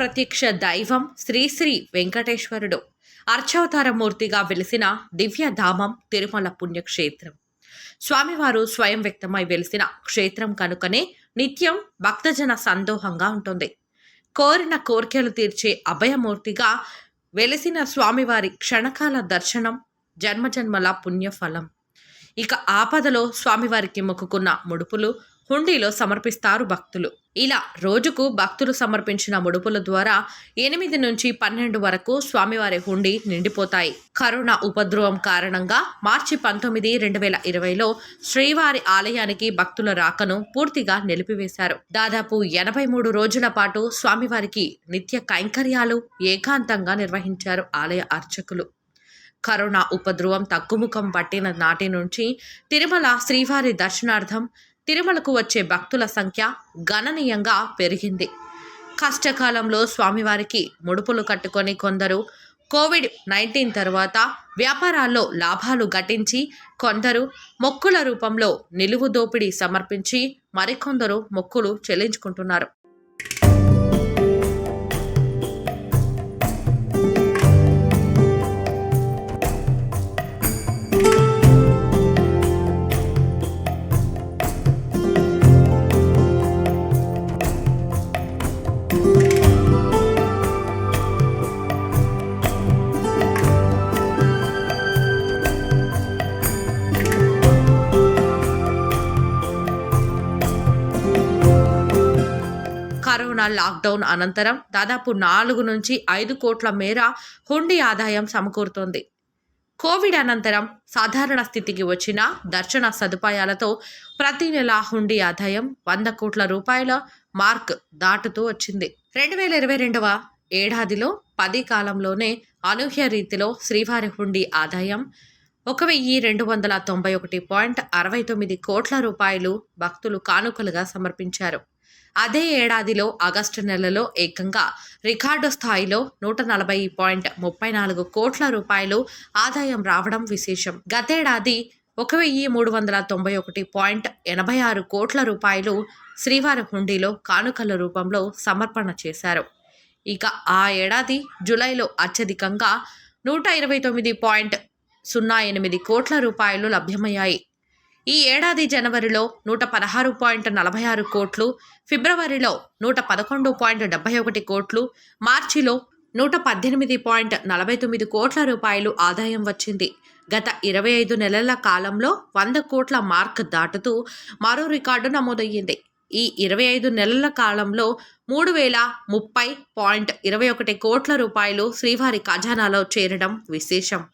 ప్రత్యక్ష దైవం శ్రీశ్రీ వెంకటేశ్వరుడు. అర్చావతారమూర్తిగా వెలిసిన దివ్యధామం తిరుమల పుణ్యక్షేత్రం. స్వామివారు స్వయం వ్యక్తమై వెలిసిన క్షేత్రం కనుకనే నిత్యం భక్తజన సందోహంగా ఉంటుంది. కోరిన కోర్కెలు తీర్చే అభయమూర్తిగా వెలిసిన స్వామివారి క్షణకాల దర్శనం జన్మజన్మల పుణ్యఫలం. ఇక ఆపదలో స్వామివారికి మొక్కుకున్న ముడుపులు హుండీలో సమర్పిస్తారు భక్తులు. ఇలా రోజుకు భక్తులు సమర్పించిన ముడుపుల ద్వారా ఎనిమిది నుంచి పన్నెండు వరకు స్వామివారి హుండీ నిండిపోతాయి. కరోనా ఉపద్రవం కారణంగా మార్చి పంతొమ్మిది రెండు వేల ఇరవైలో శ్రీవారి ఆలయానికి భక్తుల రాకను పూర్తిగా నిలిపివేశారు. దాదాపు ఎనభై మూడు రోజుల పాటు స్వామివారికి నిత్య కైంకర్యాలు ఏకాంతంగా నిర్వహించారు ఆలయ అర్చకులు. కరోనా ఉపద్రవం తగ్గుముఖం పట్టిన నాటి నుంచి తిరుమల శ్రీవారి దర్శనార్థం తిరుమలకు వచ్చే భక్తుల సంఖ్య గణనీయంగా పెరిగింది. కష్టకాలంలో స్వామివారికి ముడుపులు కట్టుకొని కొందరు కోవిడ్ నైన్టీన్ తర్వాత వ్యాపారాల్లో లాభాలు ఘటించి కొందరు మొక్కుల రూపంలో నిలువు దోపిడీ సమర్పించి మరికొందరు మొక్కులు చెల్లించుకుంటున్నారు. కరోనా లాక్డౌన్ అనంతరం దాదాపు నాలుగు నుంచి ఐదు కోట్ల మేర హుండీ ఆదాయం సమకూరుతోంది. కోవిడ్ అనంతరం సాధారణ స్థితికి వచ్చిన దర్శన సదుపాయాలతో ప్రతి నెల హుండీ ఆదాయం వంద కోట్ల రూపాయల మార్క్ దాటుతూ వచ్చింది. రెండు వేల ఇరవై రెండవ ఏడాదిలో పది కాలంలోనే అనూహ్య రీతిలో శ్రీవారి హుండీ ఆదాయం ఒక వెయ్యి రెండు వందల తొంభై ఒకటి పాయింట్ అరవై తొమ్మిది కోట్ల రూపాయలు భక్తులు కానుకలుగా సమర్పించారు. అదే ఏడాదిలో ఆగస్టు నెలలో ఏకంగా రికార్డు స్థాయిలో నూట నలభై పాయింట్ ముప్పై నాలుగు కోట్ల రూపాయలు ఆదాయం రావడం విశేషం. గతేడాది ఒక వెయ్యి మూడు వందల తొంభై ఒకటి పాయింట్ ఎనభై ఆరు కోట్ల రూపాయలు శ్రీవారి హుండీలో కానుకల రూపంలో సమర్పణ చేశారు. ఇక ఆ ఏడాది జూలైలో అత్యధికంగా నూట ఇరవై తొమ్మిది పాయింట్ సున్నా ఎనిమిది కోట్ల రూపాయలు లభ్యమయ్యాయి. ఈ ఏడాది జనవరిలో నూట పదహారు పాయింట్ నలభై ఆరు కోట్లు ఫిబ్రవరిలో నూట పదకొండు పాయింట్ డెబ్బై ఒకటి కోట్లు మార్చిలో నూట పద్దెనిమిది పాయింట్ నలభై తొమ్మిది కోట్ల రూపాయలు ఆదాయం వచ్చింది. గత ఇరవై ఐదు నెలల కాలంలో వంద కోట్ల మార్క్ దాటుతూ మరో రికార్డు నమోదయ్యింది. ఈ ఇరవై ఐదు నెలల కాలంలో మూడు వేల ముప్పై పాయింట్ ఇరవై ఒకటి కోట్ల రూపాయలు శ్రీవారి ఖజానాలో చేరడం విశేషం.